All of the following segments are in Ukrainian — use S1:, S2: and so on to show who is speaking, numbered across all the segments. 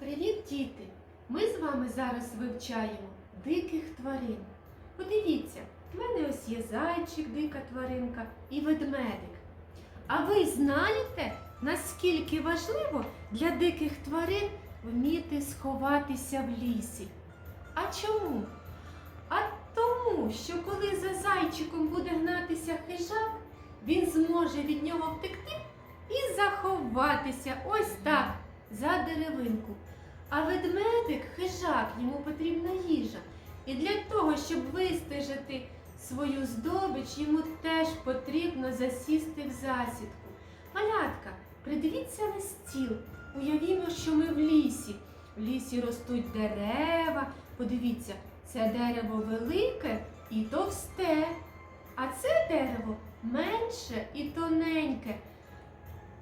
S1: Привіт, діти! Ми з вами зараз вивчаємо диких тварин. Подивіться, в мене ось є зайчик, дика тваринка і ведмедик. А ви знаєте, наскільки важливо для диких тварин вміти сховатися в лісі? А чому? А тому, що коли за зайчиком буде гнатися хижак, він зможе від нього втекти і заховатися ось так, за деревинку. А ведмедик хижак, йому потрібна їжа. І для того, щоб вистежити свою здобич, йому теж потрібно засісти в засідку. Малятка, придивіться на стіл. Уявімо, що ми в лісі. В лісі ростуть дерева. Подивіться, це дерево велике і товсте, а це дерево менше і тоненьке.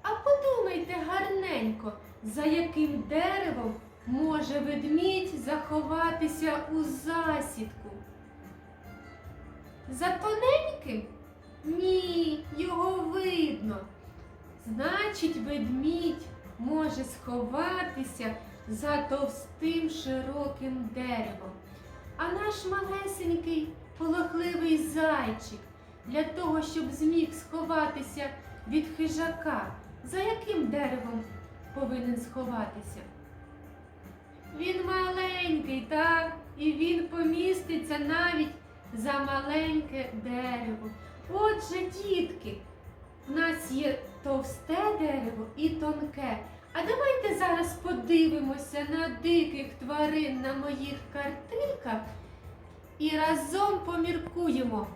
S1: А подумайте гарненько, за яким деревом може ведмідь заховатися у засідку. За тоненьким? Ні, його видно. Значить, ведмідь може сховатися за товстим широким деревом. А наш малесенький полохливий зайчик для того, щоб зміг сховатися від хижака, за яким деревом повинен сховатися? Він маленький, так, і він поміститься навіть за маленьке дерево. Отже, дітки, в нас є товсте дерево і тонке. А давайте зараз подивимося на диких тварин на моїх картинках і разом поміркуємо,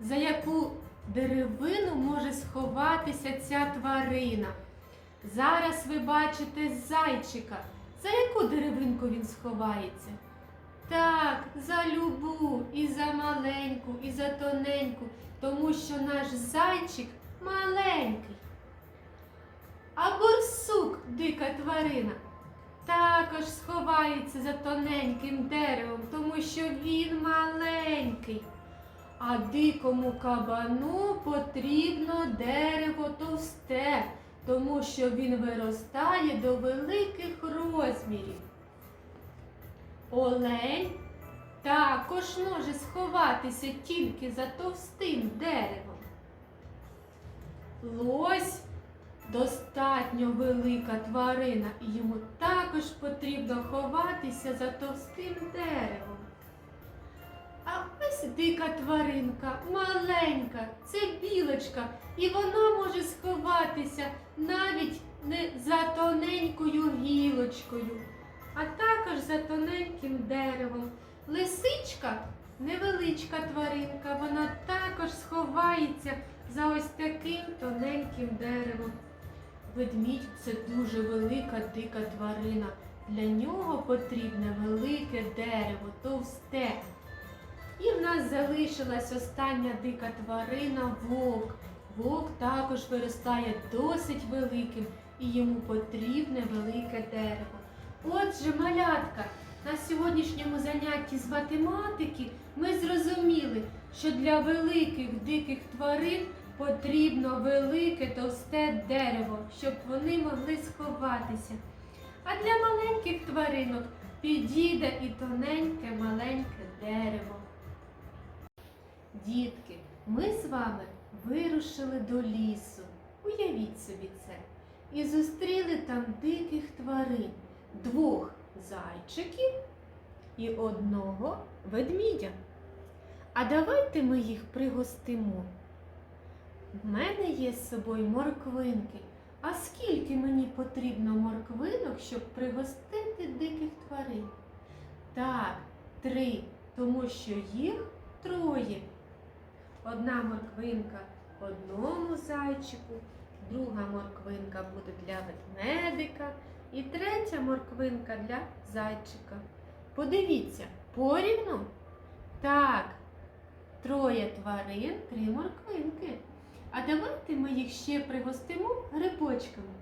S1: за яку деревину може сховатися ця тварина. Зараз ви бачите зайчика. За яку деревинку він сховається? Так, за любу, і за маленьку, і за тоненьку, тому що наш зайчик маленький. А борсук, дика тварина, також сховається за тоненьким деревом, тому що він маленький. А дикому кабану потрібно дерево товсте, тому що він виростає до великих розмірів. Олень також може сховатися тільки за товстим деревом. Лось достатньо велика тварина, і йому також потрібно ховатися за товстим деревом. А ось дика тваринка, маленька, це білочка, і вона може сховатися навіть не за тоненькою гілочкою, а також за тоненьким деревом. Лисичка невеличка тваринка, вона також сховається за ось таким тоненьким деревом. Ведмідь це дуже велика дика тварина. Для нього потрібне велике дерево, товсте. І в нас залишилась остання дика тварина вовк. Вовк також виростає досить великим і йому потрібне велике дерево. Отже, малятка, на сьогоднішньому занятті з математики ми зрозуміли, що для великих диких тварин потрібно велике товсте дерево, щоб вони могли сховатися. А для маленьких тваринок підійде і тоненьке маленьке дерево. Дітки, ми з вами вирушили до лісу. Уявіть собі це. І зустріли там диких тварин, двох зайчиків і одного ведмідя. А давайте ми їх пригостимо. В мене є з собою морквинки. А скільки мені потрібно морквинок, щоб пригостити диких тварин? Так, три, тому що їх троє. Одна морквинка одному зайчику, друга морквинка буде для ведмедика і третя морквинка для зайчика. Подивіться, порівну? Так, троє тварин, три морквинки. А давайте ми їх ще пригостимо грибочками.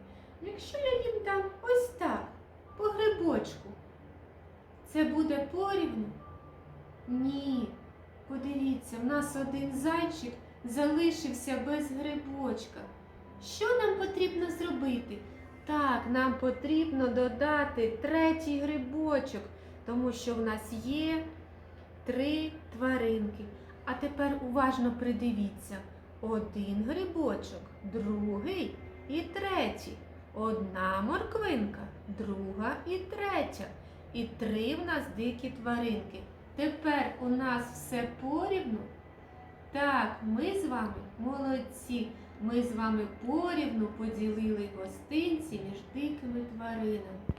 S1: Якщо я їм дам ось так, по грибочку, це буде порівну? Ні. Подивіться, в нас один зайчик залишився без грибочка. Що нам потрібно зробити? Так, нам потрібно додати третій грибочок, тому що в нас є три тваринки. А тепер уважно придивіться. Один грибочок, другий і третій. Одна морквинка, друга і третя. І три в нас дикі тваринки. Тепер у нас все порівну. Так, ми з вами молодці. Ми з вами порівну поділили гостинці між дикими тваринами.